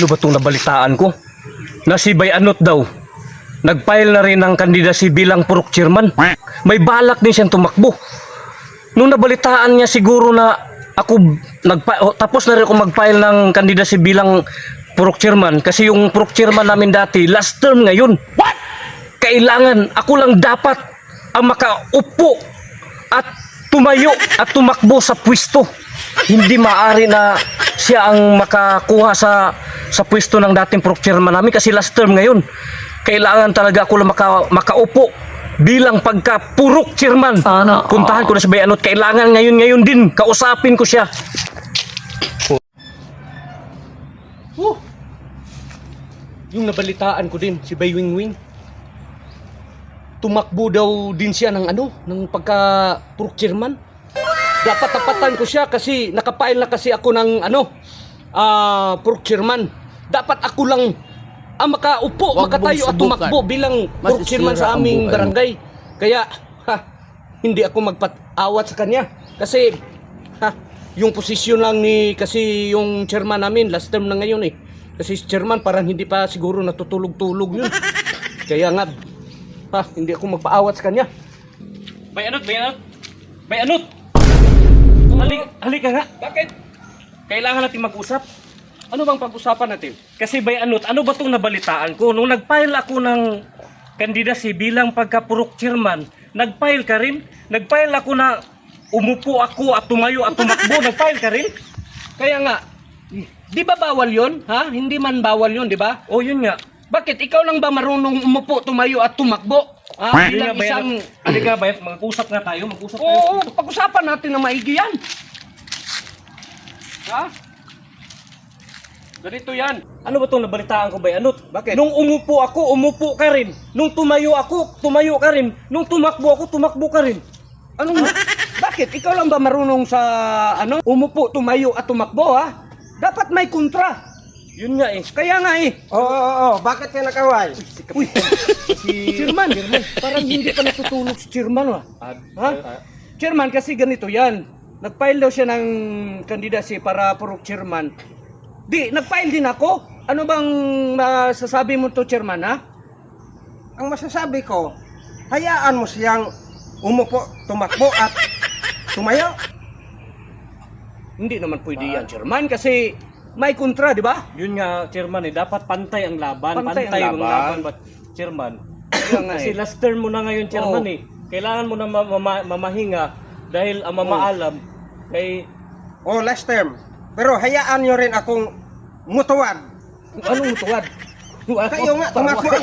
Ano ba itong nabalitaan ko? Na si Bayanot daw, nag-file na rin ng kandidacy bilang purok chairman. May balak din siyang tumakbo. Nung nabalitaan niya siguro na ako nagpa oh, tapos na rin ako mag-file ng kandidacy bilang purok chairman kasi yung purok chairman namin dati last term ngayon. Kailangan ako lang dapat ang makaupo at tumayo at tumakbo sa pwesto. Hindi maari na siya ang makakuha sa sa pwesto ng dating purok chairman namin kasi last term ngayon. Kailangan talaga ako maka, makaupo bilang pagka purok chairman. Sana Puntahan ko na sa Bayanot. Kailangan ngayon ngayon din. Kausapin ko siya. Oh. Yung nabalitaan ko din, si Bay Wing Wing. Tumakbo daw din siya ng ano, ng pagka purok chairman. Dapat tapatan ko siya kasi nakapail na kasi ako ng ano, ah, purok chairman. Dapat ako lang ang makaupo, Huwag makatayo at tumakbo bilang chairman Masisira sa aming barangay. Kaya, ha, hindi ako magpatawat sa kanya. Kasi, ha, yung posisyon lang ni, kasi yung chairman namin, last term na ngayon eh. Kasi si chairman parang hindi pa siguro natutulog-tulog yun. Kaya nga, ha, hindi ako magpaawat sa kanya. Bayanot, bayanot. Bayanot! Halik, halika nga. Bakit? Kailangan natin mag-usap. Ano bang pag-usapan natin? Kasi bayanot, ano ba itong nabalitaan ko? Nung nag-file ako ng candidacy bilang pagka-purok chairman, nag-file ka rin? Nag-file ako na umupo ako at tumayo at tumakbo, nag-file ka rin? Kaya nga, di ba bawal yon Ha? Hindi man bawal yon di ba? O yun nga. Bakit? Ikaw lang ba marunong umupo, tumayo at tumakbo? Ha? Bilang isang... Halika ba, mag-usap nga tayo, mag-usap tayo. Oo, pag-usapan natin na maigi yan. Ha? Ganito yan. Ano ba itong nabalitaan ko ba? Ano? Bakit? Nung umupo ako, umupo ka rin. Nung tumayo ako, tumayo ka rin. Nung tumakbo ako, tumakbo ka rin. Anong, bakit? Ikaw lang ba marunong sa, ano, umupo, tumayo at tumakbo, ha? Dapat may kontra. Yun nga eh. Kaya nga eh. Oo, oo, oo. Bakit ka nakaway? Uy, si Chairman, parang hindi pa natutulog si Chairman, ah. Ha? Chairman, kasi ganito yan. Nag-file daw siya ng candidacy para purok chairman. Di, nag-file din ako. Ano bang masasabi mo to, Chairman, ha? Ang masasabi ko, hayaan mo siyang umupo, tumakbo at tumayo. Hindi naman pwede yan, Chairman, kasi may kontra, di ba? Yun nga, chairman eh. Dapat pantay ang laban. Pantay Pantay, ang laban. laban, ba, chairman? Kasi eh. last term mo na ngayon, chairman eh. Kailangan mo na ma- mama- mamahinga dahil ang mamaalam kay... O, last term. Pero hayaan nyo rin akong mutuwad. Anong tuwad? Kayo nga, tumakbo.